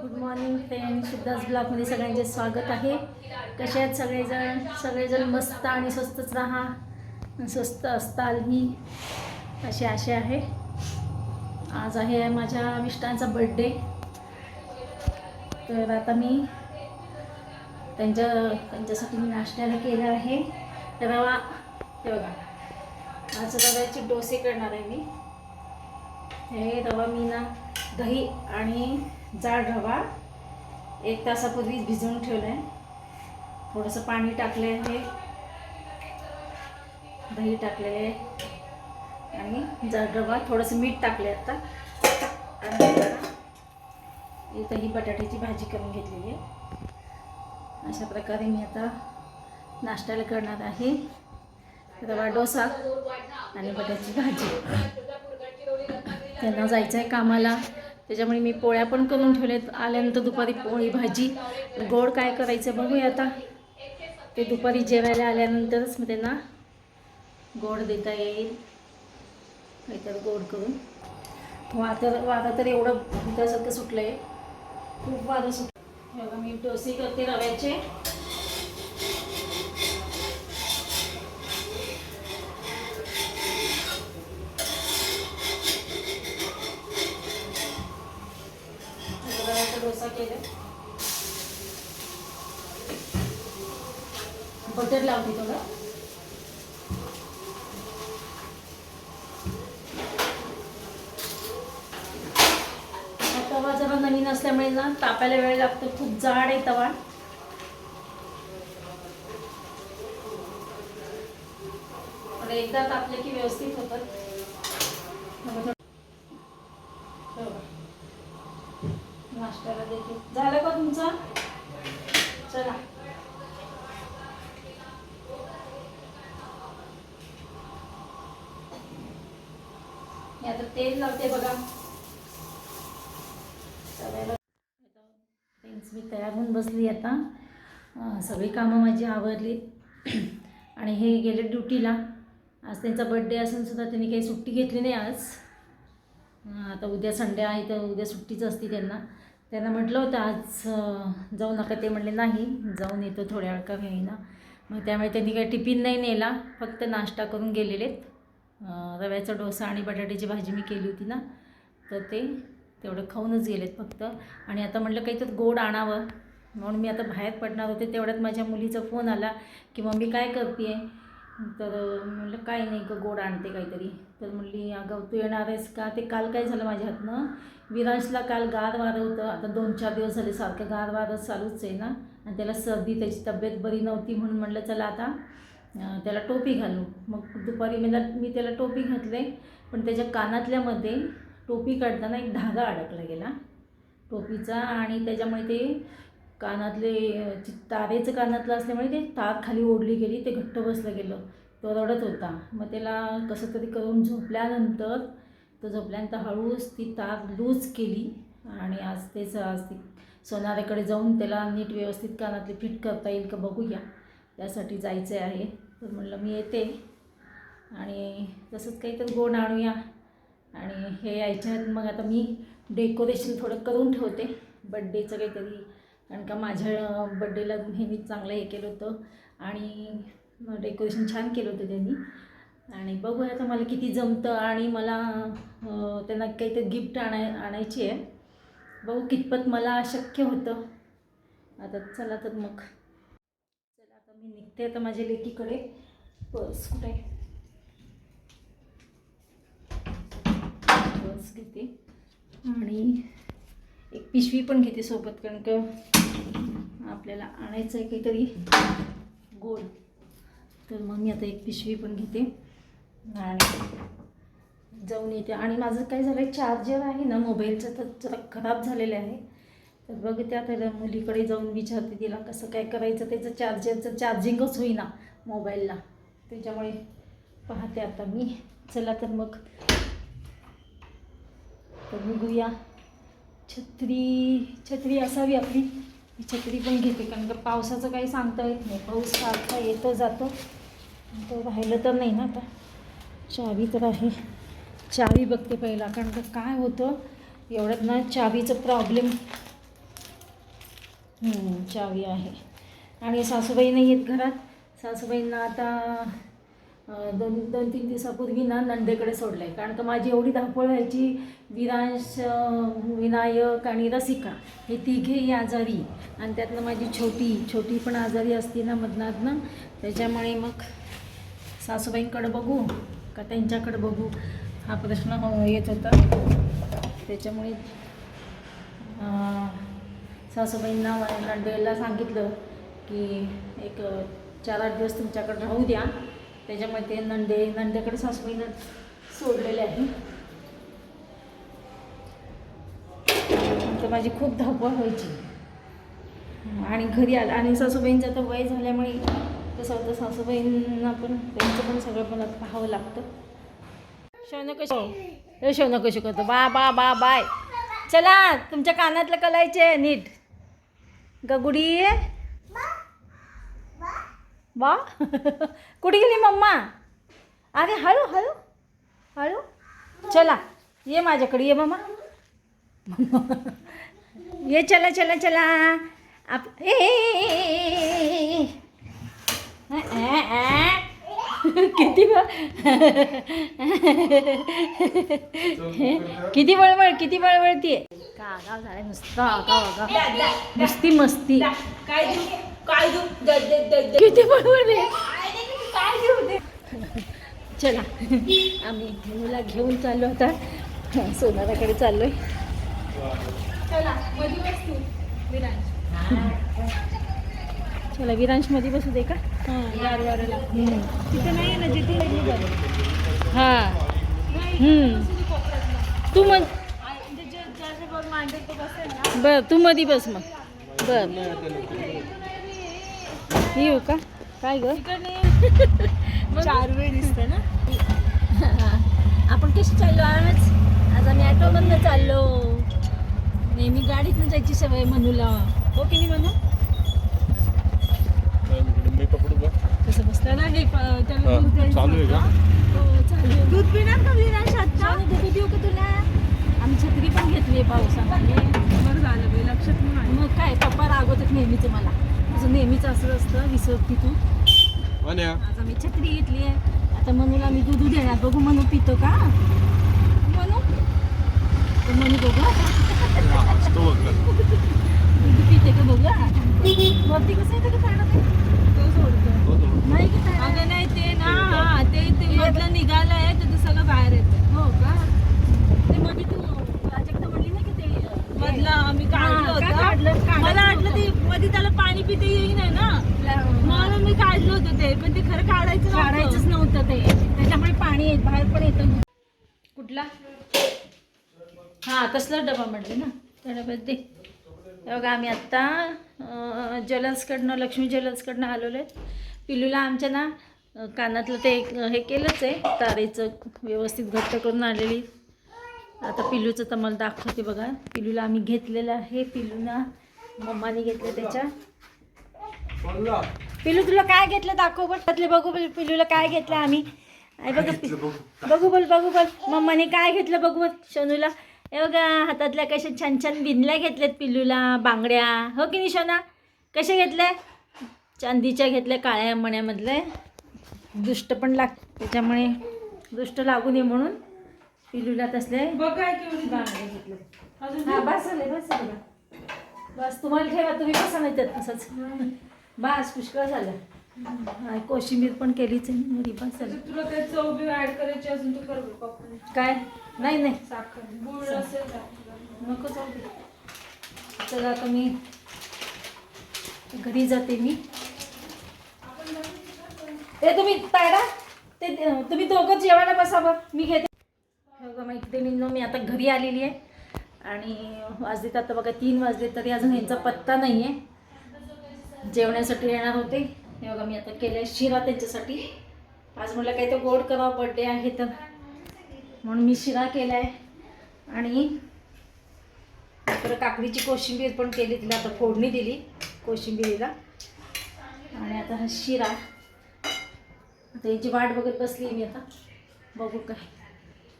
Good morning friend Siddharth ब्लॉगमध्ये सगळ्यांचे स्वागत आहे. कसे आहेत सगळेजण? सगळेजण मस्त आणि स्वस्तच राहा. स्वस्त असताल मी अशी आशा आहे. आज आहे माझ्या मिस्टरांचा बड्डे तर आता मी त्यांच्या त्यांच्यासाठी मी नाश्त्याला केलं आहे. रवा हे बघा. आज रव्याचे डोसे करणार आहे मी. हे रवा मी ना दही आणि जाड रवा. एक तासापूर्वी भिजवून ठेवलं आहे थोडंसं पाणी टाकलं आहे दही टाकलेलं आहे आणि जाड रवा थोडंसं मीठ टाकले आता. आणि इथं ही बटाट्याची भाजी करून घेतलेली आहे. अशा प्रकारे मी आता नाश्त्याला करणार आहे. रवा डोसा आणि बटाट्याची भाजी. त्यांना जायचं आहे कामाला. त्याच्यामुळे मी पोळ्या पण करून ठेवल्यात. आल्यानंतर दुपारी पोळी भाजी. गोड काय करायचं बघूया आता. ते दुपारी जेवायला आल्यानंतरच मग त्यांना गोड देता येईल. काहीतरी गोड करून. वातर वादा तर एवढं भुतासारखं सुटलं आहे खूप वादं सुट मी डोसे करते रव्याचे. रव्याचा बटर लावते थोडं. तवा जरा नवीन असल्यामुळे ना तापायला वेळ लागतो. खूप जाड आहे तवा. पण एकदा तापले की व्यवस्थित होतात मग थोडं- हे बघा. नाश्त्याला देखील. झालं का तुमचं? चला. मी आता तेल लावते बघा. सगळ्याला फ्रेंड्स मी तयार होऊन बसली आता. सगळी कामं माझी आवरली. आणि हे गेले ड्युटीला. आज त्यांचा बड्डे असून सुद्धा त्यांनी काही सुट्टी घेतली नाही आज. आता उद्या संडे आहे तर उद्या सुट्टीच असते त्यांना. त्यांना म्हटलं होतं आज जाऊ नका. ते म्हणले नाही जाऊन येतो थोड्या वेळ का घेईना मग त्यामुळे त्यांनी काही टिफिन नाही नेला फक्त नाश्ता करून गेलेलेत. रव्याचा डोसा आणि बटाट्याची भाजी मी केली होती ना तर ते तेवढं खाऊनच गेलेत फक्त. आणि आता म्हटलं काहीतरी गोड आणावं. म्हणून मी आता बाहेर पडणार होते तेवढ्यात माझ्या मुलीचा फोन आला की मम्मी काय करते आहे तर म्हटलं म्हणलं काय नाही का गोड आणते काहीतरी. तर म्हणली अगं तू येणार आहेस का? ते काल काय झालं माझ्या हातनं? विरांशला काल गार वारं होतं. आता दोन चार दिवस झाले सारखं गार वारं चालूच आहे ना. आणि त्याला सर्दी त्याची तब्येत बरी नव्हती म्हणून म्हणलं चला आता त्याला टोपी घालू. मग दुपारी मला मी त्याला टोपी घातले पण त्याच्या कानातल्यामध्ये टोपी काढताना एक धागा अडकला गेला. टोपीचा आणि त्याच्यामुळे ते कानातले तारेचं कानातलं असल्यामुळे ते तार खाली ओढली गेली ते घट्ट बसलं गेलं. तो रडत होता. मग त्याला कसं तरी करून झोपल्यानंतर तो झोपल्यानंतर हळूच ती तार लूज केली आणि आज तेच आज ती सोनाऱ्याकडे जाऊन त्याला नीट व्यवस्थित कानातले फिट करता येईल का बघूया. त्यासाठी जायचं आहे. तर म्हणलं मी येते. आणि तसंच काहीतरी गोड आणूया. आणि हे यायच्यात मग आता मी डेकोरेशन थोडं करून ठेवते. बड्डेचं काहीतरी कारण का माझ्या बड्डेला नेहमीच चांगलं हे केलं होतं आणि डेकोरेशन छान केलं होतं त्यांनी. आणि बघूया आता मला किती जमतं आणि मला त्यांना त्यांना काहीतरी गिफ्ट आणाय आणायची आहे. बघू कितपत मला शक्य होतं. आता चला तर मग. चला आता मी निघते आता माझ्या लेकीकडे. पर्स कुठे पर्स घेते. आणि एक पिशवी पण घेते सोबत कारण का आपल्याला आणायचं आहे काहीतरी गोड तर मग मी आता एक पिशवी पण घेते. आणि जाऊन येते. आणि माझं काय झालं आहे चार्जर आहे ना मोबाईलचं तर जरा खराब झालेलं आहे. तर बघते आता मुलीकडे जाऊन विचारते तिला कसं काय करायचं त्याचं चार्जरचं चार्जिंगच होईना मोबाईलला त्याच्यामुळे पाहते आता मी. चला तर मग. तर निघूया. छत्री छत्री असावी आपली. ही छत्री पण घेते कारण का पावसाचं काही सांगता येत नाही. पाऊस सारखा येतो जातो. तर राहिलं तर नाही ना आता. चावी तर आहे. चावी बघते पहिला कारण का काय होतं? एवढ्यात ना चावीचं प्रॉब्लेम चावी आहे. आणि सासूबाई नाही आहेत घरात. सासूबाईंना आता दोन दोन तीन दिवसापूर्वी ना नंदेकडे सोडलं आहे कारण का माझी एवढी धावपळ व्हायची विरांश विनायक आणि रसिका हे तिघेही आजारी आणि त्यातनं माझी छोटी छोटी पण आजारी असते ना मधनातनं. त्याच्यामुळे मग सासूबाईंकडे बघू का त्यांच्याकडे बघू. हा प्रश्न हो- येत होता. त्याच्यामुळे सासूबाईंना नंदेला सांगितलं की एक चार आठ दिवस तुमच्याकडे राहू द्या. त्याच्यामुळे ते नंदे नंदेकडे सासूबाईंना सोडलेले आहे तर माझी खूप धावपळ व्हायची. आणि घरी आलं आणि सासूबाईंचं आता वय झाल्यामुळे कसं होतं सासूबाईंना पण त्यांचं पण सगळं मला पाहावं लागतं. शौन कशी हे शौन कशी करतो? बा बा बा बाय. चला तुमच्या कानातलं कलायचे नीट. गगुडी. बा कुठे गेली मम्मा अरे हळू हळू हळू चला ये माझ्याकडे ये मम्मा ये चला चला चला आप ए. किती किती वळवळ किती वळवळतीये का गाव झालं नुसतं गाव गाव नुसती मस्ती काय काय किती काय दे चला आम्ही मुला घेऊन चाललो आता सोनाराकडे चाललोय चला मधी विराज चला विरांशमध्ये बसू दे का. तिथे नाही ना जिथे हा. तू मग म्हणजे बर तू मधी बस मग बर बर येऊ का? काय ग? चार वेळ दिसते ना? आपण कशी चाललो आज? आज आम्ही ॲटोमधनं चाललो. नेहमी गाडीतनं जायची सवय मनूला. हो की नाही म्हणू मी पकडू का? कसं बसतं त्याला हे हा, चालू आहे का? होतं. हो चालू आहे. दूध पिणार का आहे, दूध देऊ का तुला? आम्ही छत्री पण घेतली पावसामध्ये. बरं झालं बाई लक्षात नाही. मग काय पप्पा रागवतात नेहमीच मला. तुझं नेहमीच असं असतं विसरती तू. मान्या आज आम्ही छत्री घेतली आहे. आता मनूला मी दूध देणार. बघू मनू पितो का? मनू? तर मनू बघू. आता. दूध पिते का बघू. वरती कसं येतं का झाडं? ते? नाही की झाडं? अगं नाही ते ना हा ते ते मधलं निघालंय तर ते सगळं बाहेर येतं. हो का? ते मध्ये तू प्राजक्ता म्हणली नाही की ते अं, मधलं आम्ही काढलं का काढलं? होतं काढायचं मला वाटलं होतं. ते मध्ये त्याला पाणी पिते येईन ना. म्हणून मी काढलं होतं ते पण ते खरं काढायचं काढायचंच नव्हतं. ते. त्याच्यामुळे पाणी बाहेर पण येतं कुठला? हा तसला डबा म्हटले ना. त्या डब्यात दे. बघा आम्ही आत्ता ज्वेलर्सकडनं लक्ष्मी ज्वेलर्सकडनं आलेलो आहे. पिलूला आमच्या ना कानातलं ते हे केलंच आहे. तारेचं व्यवस्थित घट्ट करून आलेली. आता पिलूचं तर मला दाखवते बघा. पिलूला आम्ही घेतलेलं आहे. पिलूना मम्माने घेतलं त्याच्या. पिलू तुला काय घेतलं दाखव बघ त्यातले बघू बोल पिलूला काय घेतलं आम्ही. बघ बघू. बोल बघू बोल. मम्माने काय घेतलं बघू बोल. सोनूला हे बघा हातातल्या कशा छान छान बिनल्या घेतल्यात पिल्लूला बांगड्या. हो की नाही सोना कशा घेतल्या? चांदीच्या घेतल्या काळ्या मण्यामधले दुष्ट पण लाग त्याच्यामुळे दुष्ट लागू नये म्हणून. पिलूला तसले. बघ काय केवढी बांगड्या घेतले. अजून हा बस झाले बस झाले बस तुम्हाला ठेवा तुम्ही बसा नाही त्यात तसंच. बस पुष्कळ झालं. कोशिंबीर पण केलीच आहे बस झालं. तुला ते चव बी ऍड करायची अजून तू कर. काय? नाही नाही. साखर गुळ असेल? नको दे. चला आता मी घरी जाते मी. ते तुम्ही तायडा ते तुम्ही दोघं जेवायला बसा बघ मी घेते मैत्रिणींनो मी आता घरी आलेली आहे. आणि वाजलेत आता बघा तीन वाजले तरी अजून यांचा पत्ता नाही आहे जेवण्यासाठी येणार होते. हे बघा मी आता केलं शिरा त्यांच्यासाठी. आज म्हटलं काही तर गोड करावं बड्डे आहे तर. म्हणून मी शिरा केला आहे आणि तर काकडीची कोशिंबीर पण केली तिला आता फोडणी दिली कोशिंबिरीला. आणि आता हा शिरा. आता याची वाट बघत बसली मी आता. बघू काय.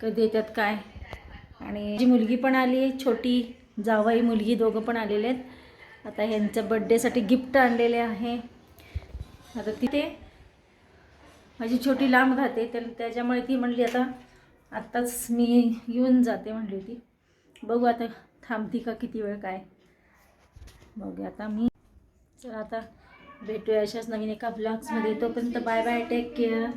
कधी येतात काय? आणि जी मुलगी पण आली आहे छोटी जावाई मुलगी दोघं पण आलेले आहेत. आता ह्यांच्या बड्डेसाठी गिफ्ट आणलेले आहे. आता तिथे माझी छोटी लांब राहते तर त्याच्यामुळे ती म्हणली आता आत्ताच मी येऊन जाते म्हणली होती बघू आता थांबती का किती वेळ काय? बघूया आता मी चला आता भेटूया अशाच नवीन एका ब्लॉग्समध्ये तोपर्यंत बाय बाय टेक केअर